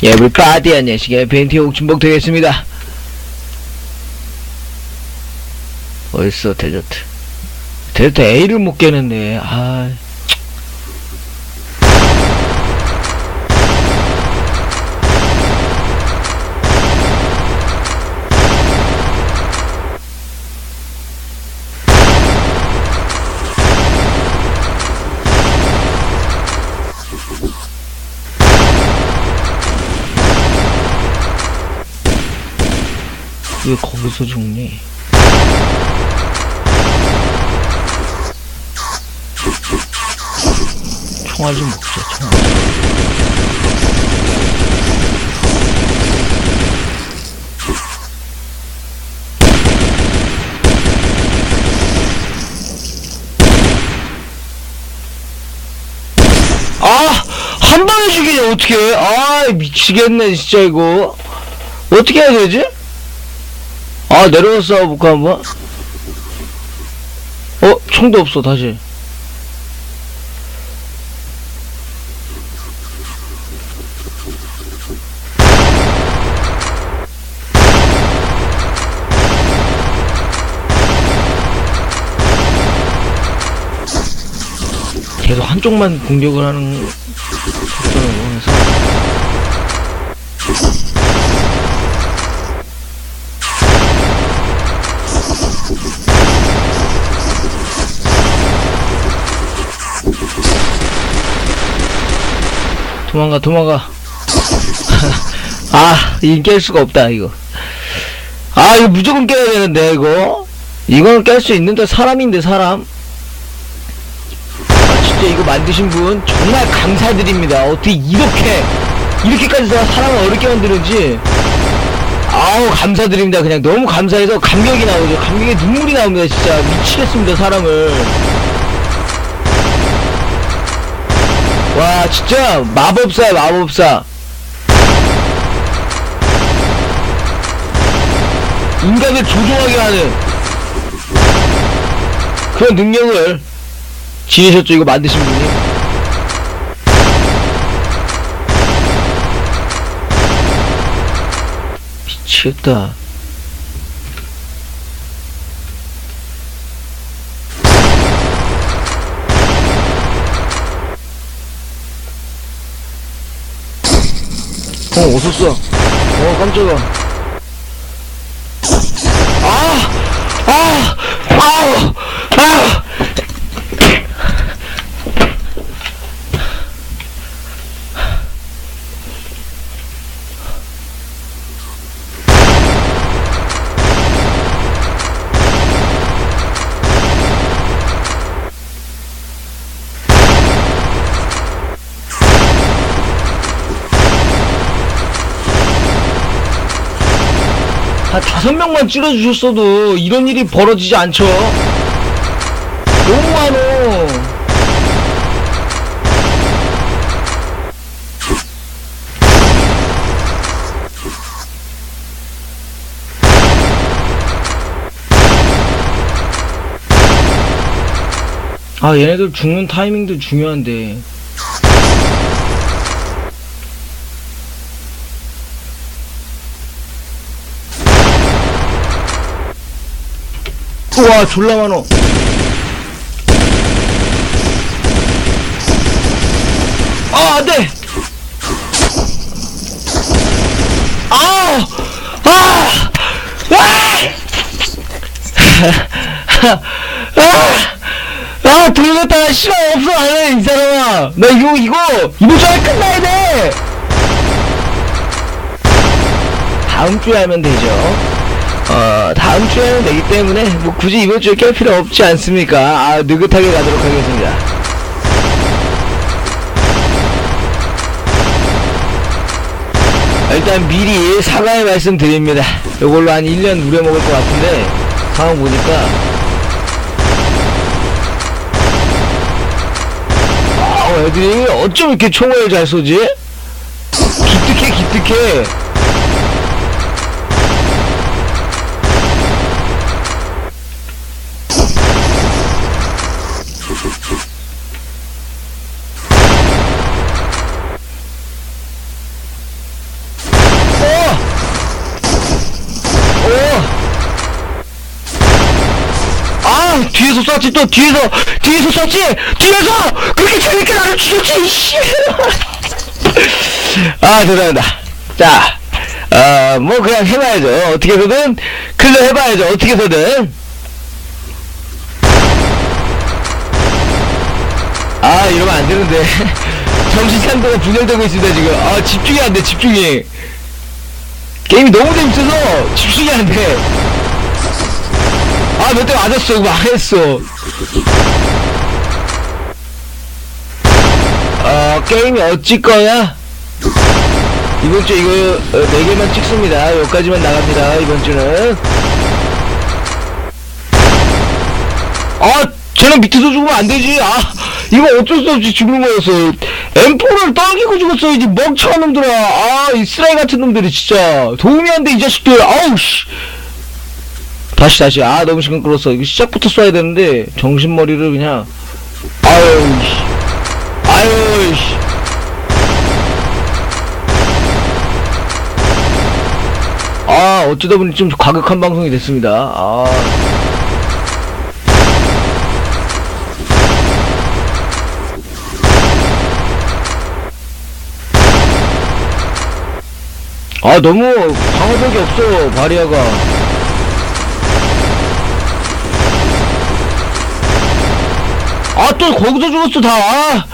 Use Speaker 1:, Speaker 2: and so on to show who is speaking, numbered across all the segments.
Speaker 1: 에브리바디 안녕하시게 벤티 옥춘복 되겠습니다. 어딨어 데저트? 데저트 A를 못 깨는데. 아 왜 거기서 죽니? 총알 좀 먹자, 총알. 아! 한 방에 죽이냐, 어떡해. 아, 미치겠네, 진짜, 이거. 어떻게 해야 되지? 아 내려가서 싸워볼까 한번? 어? 총도 없어 다시 계속 한쪽만 공격을 하는 속도로 해서 도망가 도망가. 아 이거 깰 수가 없다 이거. 아 이거 무조건 깨야 되는데 이거. 이거는 깰수 있는데 사람인데 사람. 아 진짜 이거 만드신 분 정말 감사드립니다. 어떻게 이렇게 이렇게까지 다 사람을 어렵게 만드는지. 아우 감사드립니다 그냥. 너무 감사해서 감격이 나오죠. 감격에 눈물이 나옵니다 진짜. 미치겠습니다 사람을 와 진짜. 마법사야 마법사. 인간을 조종하게 하는 그런 능력을 지니셨죠 이거 만드신 분이? 미치겠다 어, 웃었어. 어, 깜짝아. 아! 아! 한 다섯 명만 찔러주셨어도 이런 일이 벌어지지 않죠. 너무 많어. 아, 얘네들 죽는 타이밍도 중요한데. 우와, 졸라 많어. 아, 안 돼! 아! 아! 아! 아! 아, 시간 없어, 안 해, 이 사람아! 나 이거, 이거, 이번 주에 끝나야 돼! 다음 주에 하면 되죠. 어, 다음 주에 하면 되기 때문에, 뭐, 굳이 이번 주에 깰 필요 없지 않습니까? 아, 느긋하게 가도록 하겠습니다. 일단 미리 사과의 말씀 드립니다. 요걸로 한 1년 우려먹을 것 같은데, 상황 보니까, 아, 애들이 어쩜 이렇게 총을 잘 쏘지? 기특해, 기특해. 뒤에서 쐈지 또 뒤에서 뒤에서 쐈지? 뒤에서! 그렇게 재밌게 나를 죽였지 아 대단하다. 자 어 뭐 그냥 해봐야죠. 어떻게 해서든 클리어 해봐야죠. 어떻게 해서든. 아 이러면 안 되는데. 정신 상태가 분열되고 있습니다 지금. 아 집중이 안 돼 집중이. 게임이 너무 재밌어서 집중이 안 돼. 아, 몇 대 맞았어. 이거 망했어. 어, 게임이 어찌 거야? 이번 주 이거, 어, 4개만 찍습니다. 여기까지만 나갑니다. 이번 주는. 아, 쟤는 밑에서 죽으면 안 되지. 아, 이거 어쩔 수 없이 죽는 거였어. M4를 떨기고 죽었어야지. 멍청한 놈들아. 아, 이 쓰라이 같은 놈들이 진짜. 도움이 안 돼, 이 자식들. 아우, 씨. 다시, 다시. 아, 너무 시끄러웠어. 이거 시작부터 쏴야 되는데, 정신머리를 그냥. 아유, 씨. 아유, 씨. 아, 어쩌다 보니 좀 과격한 방송이 됐습니다. 아. 아 너무 방어력이 없어 바리아가 아 또 거기서 죽었어 다 아.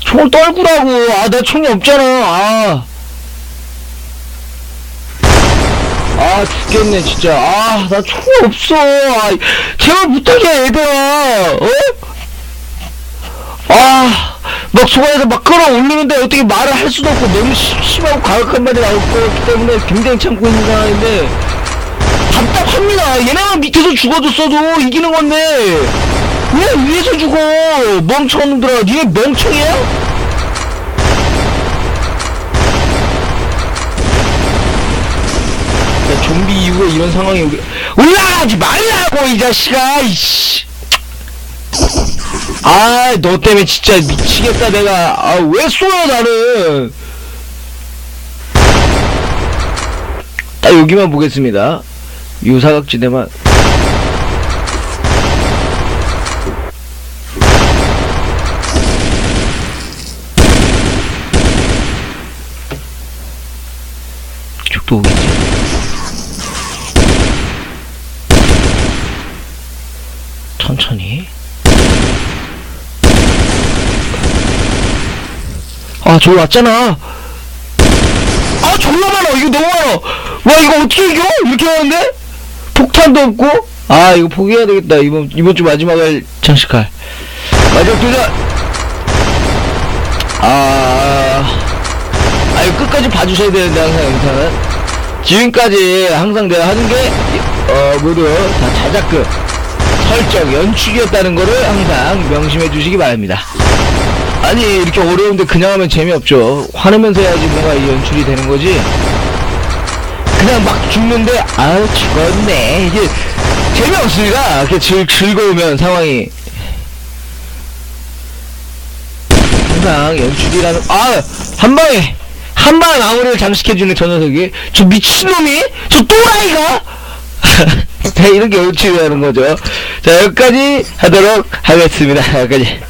Speaker 1: 총을 떨구라고 아 내 총이 없잖아 아. 아 죽겠네 진짜 아 나 총이 없어 아 제발 부탁해 얘들아 어? 아, 막 소화해서 막 끌어올리는데 어떻게 말을 할 수도 없고 너무 심- 심하고 과격한 말이 나올 거기 때문에 굉장히 참고 있는 상황인데 답답합니다. 얘네만 밑에서 죽어줬어도 이기는 건데 왜 위에서 죽어? 멍청한 놈들아. 니네 멍청이야? 야, 좀비 이후에 이런 상황이 올라가지 말라고 이 자식아 이씨 아, 너 때문에 진짜 미치겠다, 내가. 아, 왜 쏘여, 나는. 딱 여기만 보겠습니다. 요 사각지대만. 이쪽도 오겠지. 천천히. 저기 왔잖아. 아, 졸라 많아. 이거 너무 많아. 와, 이거 어떻게 이겨? 이렇게 하는데? 폭탄도 없고? 아, 이거 포기해야 되겠다. 이번, 이번 주 마지막을 장식할. 마지막 도전! 아, 아, 이거 끝까지 봐주셔야 되는데, 항상 영상은. 지금까지 항상 내가 하는 게, 어, 모두 다 자작극, 설정, 연출이었다는 거를 항상 명심해 주시기 바랍니다. 아니 이렇게 어려운데 그냥 하면 재미없죠. 화내면서 해야지 뭔가 이 연출이 되는 거지. 그냥 막 죽는데 아우 죽었네. 이게 재미없으니까 이렇게 즐, 즐거우면 상황이. 항상 연출이라는 아 한방에 한방에 마무리를 장식해주는 저 녀석이. 저 미친놈이? 저 또라이가? 자 이런 게 연출이라는 거죠. 자 여기까지 하도록 하겠습니다. 여기까지